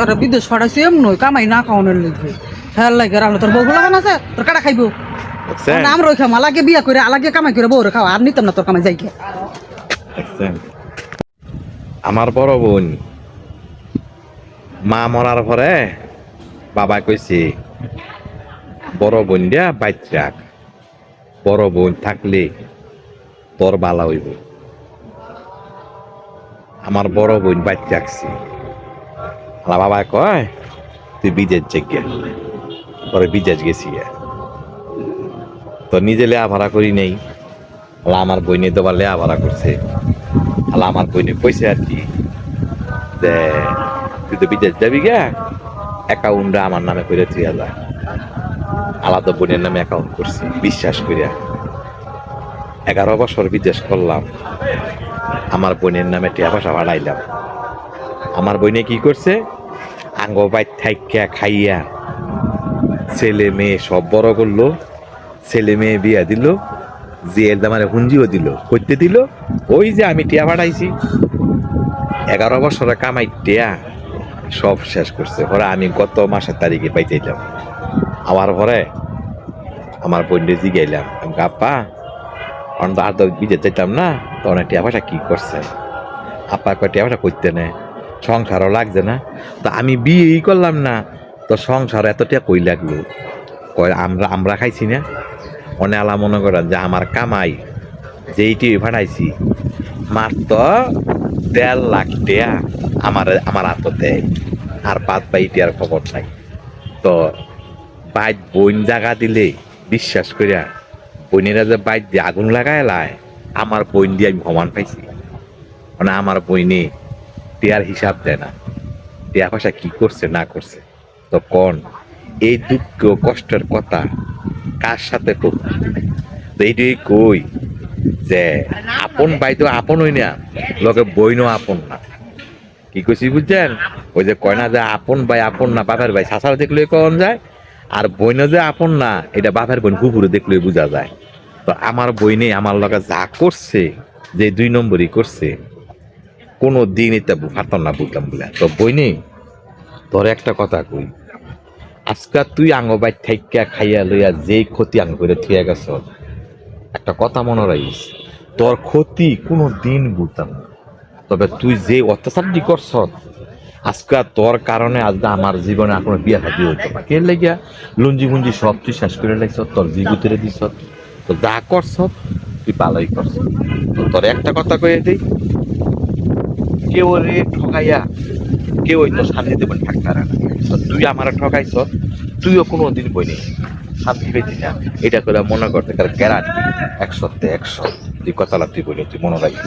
আরে বিদেশ ফাটাইছে কামাই না খাওয়ানোর লিখে হ্যাঁ লাগে রাখল তোর বউ লাগান আছে তোর কাটা খাইবো? আমরা ওই খাম আলাগে বিয়া করে আলাগে কামাই করে বউরে খাওয়া আর নিতাম না তোর কামাই যাই আমার বড় বোন মা মরার পরে বাবা কইছে বড় বোন দিয়া বাইত রাখ। বড় বোন থাকলে তোর বালা হইব। আমার বড় বোন বাইত রাখছি। আমার বাবা কয়, তুই বিদেশ জেগে পরে বিদেশ গেছি তো নিজে লেয়া ভাড়া করি নেই। আমার বইনে তো লেয়া ভাড়া করছে। আল্লাহ আমার বইনে কইছে আর কি। যে তুই তো বিদেশ যাবি গা। অ্যাকাউন্টটা আমার নামে করে তুই হাজার আলাদা বোনের নামে অ্যাকাউন্ট করছি, বিশ্বাস করিয়া এগারো বছর বিদেশ করলাম। আমার বোনের নামে টিয়া পয়সা বাড়াইলাম আমার বইনে কি করছে? আঙ্গ বাইর থাইকা খাইয়া ছেলে মেয়ে সব বড় করল, ছেলে মেয়ে বিয়া দিল যে মানে হুঞ্জিও দিল করতে দিল, ওই যে আমি টিয়া পাঠাইছি এগারো বছরে কামাই টিয়া সব শেষ করছে। পরে আমি গত মাসের তারিখে পাইতেইলাম। আমার পরে আমার জিগাইলাম, আমি আপা অন্য আর তো বিদেশ যাইতাম না, তখন টিয়া পয়সা কি করছে? আপা কয়, টিয়া পয়সা করতে নেয় সংসারও লাগছে না। তো আমি বিয়েই করলাম না। তো সংসার এতটা কই লাগল? কয়, আমরা আমরা খাইছি না। অনে আলা মনে করেন যে আমার কামাই, যেইটি ভাড়াইছি মাত্র দেড় লাখ টিয়া আমার আমার দেয়। আর বাদ বাইটি আর খবর নাই। তো বাইত বইন জাগা দিলে বিশ্বাস করিয়া বইনেরা যে বাইত দিয়ে আগুন লাগায় লাই আমার বইন দিয়ে আমি ভমান পাইছি। মানে আমার বইনে টিয়ার হিসাব দেয় না। টিয়া পয়সা কি করছে, না করছে? তো কোন, এই দুঃখ, কষ্টের কথা কার সাথে কব তো এইটাই কই যে আপন ভাই তো আপন হই না লগে বইনও আপন না। কি কইছি বুঝছেন? ওই যে কয় না যে আপন ভাই আপন না, বাপের ভাই শাসার দেখলে কন যায়, আর বইনে যে আপন না, এটা বাপের বোন কুকুরে দেখলে বোঝা যায়। তো আমার বইনে আমার লগে যা করছে, যে দুই নম্বরই করছে কোনো দিন এটা ফারতাম না বুঝলাম বলে। তো বইনে, তোর একটা কথা কই আজকাল তুই আঙ্গ বাইর থাইকা খাইয়া লইয়া যেই ক্ষতি আঙ্গ করে থিয়া গেছ, একটা কথা মনে রাখিস, তোর ক্ষতি কোনো দিন বুঝতাম না। তবে তুই যে অত্যাচারটি করছ, আজকে তোর কারণে আজকে আমার জীবনে কোনো বিয়া থাকি হইতো না। কে লেগিয়া? লুঞ্জি গুঞ্জি সব তুই শেষ করে লাগছ তোর জীবুতেরে দিছ। তো যা করছ, তুই ভালোই করছ। তো তোর একটা কথা কয়ে দিই কেউ রে ঠকাইয়া, কেউ তো শান্তি দেবেন থাকতে না। তুই আমার ঠকাইছ, তুইও কোনো দিন বইনি শান্তি পেতি না, এটা করে মনে করতে তার গ্যারান্টি একশোতে একশো তুই কথাটা তুই বলে তুই মনে রাখিস।